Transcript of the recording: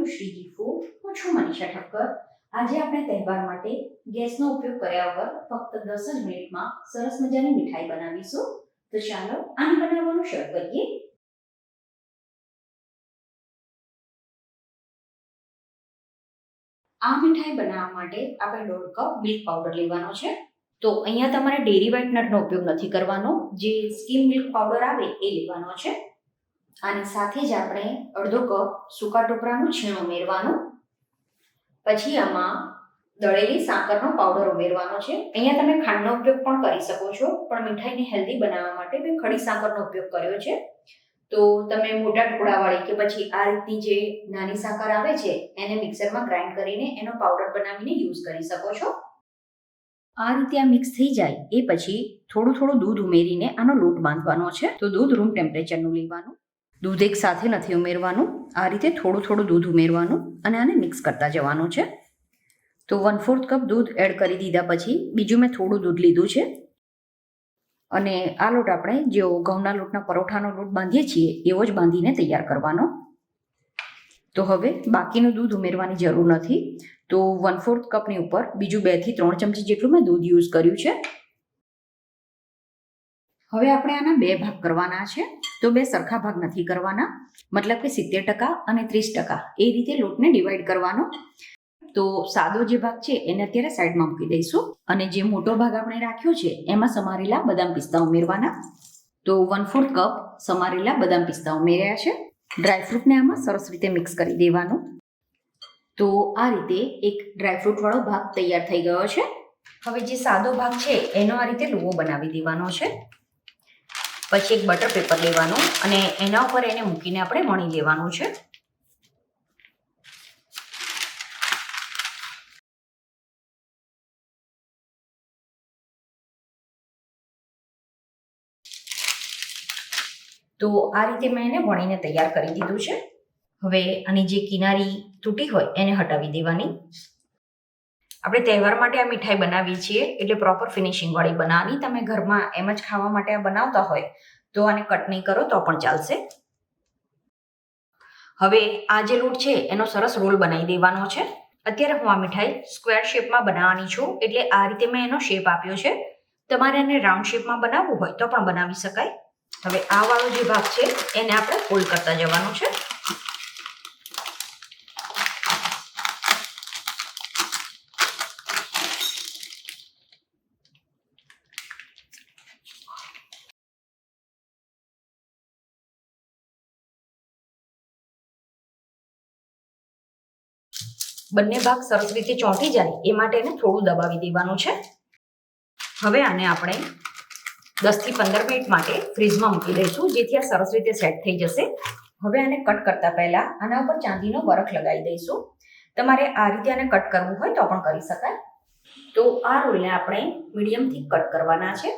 Two Shriji food હું છું મનીષા ઠક્કર, આજે આપણે તહેવાર માટે ગેસનો ઉપયોગ કર્યા વગર ફક્ત દસ જ મિનિટમાં સરસ મજાની મીઠાઈ બનાવીશું. તો ચાલો આને બનાવવાનું શરૂ કરીએ. આ મીઠાઈ બનાવવા માટે આપણે દોઢ કપ મિલ્ક પાવડર લેવાનો છે. તો અહીંયા તમારે ડેરી વ્હાઇટ ઉપયોગ નથી કરવાનો. જે સ્કીમ મિલ્ક પાવડર આવે એ લેવાનો છે. અને સાથે જ આપણે અડધો કપ સૂકા ટોપરાનું છીણ ઉમેરવાનું. પછી આમાં દળેલી સાકરનો પાવડર ઉમેરવાનો છે. અહીંયા તમે ખાંડનો ઉપયોગ પણ કરી શકો છો, પણ મીઠાઈને હેલ્ધી બનાવવા માટે મેં ખડી સાકરનો ઉપયોગ કર્યો છે. તો તમે મોટા ટુકડાવાળી કે પછી આ રીતની જે નાની સાકર આવે છે, એને મિક્સરમાં ગ્રાઇન્ડ કરીને એનો પાવડર બનાવીને યુઝ કરી શકો છો. આ રીતે આ મિક્સ થઈ જાય, એ પછી થોડું થોડું દૂધ ઉમેરીને આનો લોટ બાંધવાનો છે. તો દૂધ રૂમ ટેમ્પરેચરનું લેવાનું. દૂધ એક સાથે નથી ઉમેરવાનું. આ રીતે થોડું થોડું દૂધ ઉમેરવાનું અને આને મિક્સ કરતા જવાનું છે. તો વન ફોર્થ કપ દૂધ એડ કરી દીધા પછી બીજું મેં થોડું દૂધ લીધું છે. અને આ લોટ આપણે જેવો ઘઉંના લોટના પરોઠાનો લોટ બાંધીએ છીએ, એવો જ બાંધીને તૈયાર કરવાનો. તો હવે બાકીનું દૂધ ઉમેરવાની જરૂર નથી. તો વન ફોર્થ કપની ઉપર બીજું બેથી ત્રણ ચમચી જેટલું મેં દૂધ યુઝ કર્યું છે. હવે આપણે આના બે ભાગ કરવાના છે. તો બે સરખા ભાગ નથી કરવાના. મતલબ કે સિત્તેર ટકા અને ત્રીસ ટકા. એ રીતે લોટને ડિવાઈડ કરવાનો. તો સાદો જે ભાગ છે, એને અત્યારે સાઈડમાં મૂકી દઈશું. અને જે મોટો ભાગ આપણે રાખ્યો છે, એમાં સમારેલા બદામ પિસ્તા ઉમેરવાના. તો વન ફોર્થ કપ સમારેલા બદામ પિસ્તા ઉમેર્યા છે. ડ્રાયફ્રૂટને આમાં સરસ રીતે મિક્સ કરી દેવાનું. તો આ રીતે એક ડ્રાયફ્રૂટવાળો ભાગ તૈયાર થઈ ગયો છે. હવે જે સાદો ભાગ છે, એનો આ રીતે લુવો બનાવી દેવાનો છે. પછી એક બટર પેપર લેવાનું અને એના ઉપર એને મૂકીને આપણે વણી લેવાનું છે. તો આ રીતે મેં એને વણીને તૈયાર કરી દીધું છે. હવે આની જે કિનારી તૂટી હોય એને હટાવી દેવાની. આપણે તહેવાર માટે આ મીઠાઈ બનાવીએ છીએ, એટલે પ્રોપર ફિનિશિંગ વાળી બનાવવાની. તમે ઘરમાં એમ જ ખાવા માટે આ બનાવતા હોય, તો આને કટ નહીં કરો, તો પણ ચાલશે. હવે આ જે લોટ છે, એનો સરસ રોલ બનાવી દેવાનો છે. અત્યારે હું આ મીઠાઈ સ્ક્વેર શેપમાં બનાવવાની છું, એટલે આ રીતે મેં એનો શેપ આપ્યો છે. તમારે એને રાઉન્ડ શેપમાં બનાવવું હોય તો પણ બનાવી શકાય. હવે આ વાળો જે ભાગ છે, એને આપણે ફોલ્ડ કરતા જવાનું છે. બંને ભાગ સરસ રીતે ચોંટી જાય એ માટે એને થોડું દબાવી દેવાનું છે. હવે આને આપણે દસથી પંદર મિનિટ માટે ફ્રીજમાં મૂકી દઈશું, જેથી આ સરસ રીતે સેટ થઈ જશે. હવે આને કટ કરતા પહેલા આના ઉપર ચાંદીનો વરખ લગાવી દઈશું. તમારે આ રીતે આને કટ કરવું હોય તો પણ કરી શકાય. તો આ રોલને આપણે મીડિયમથી કટ કરવાના છે.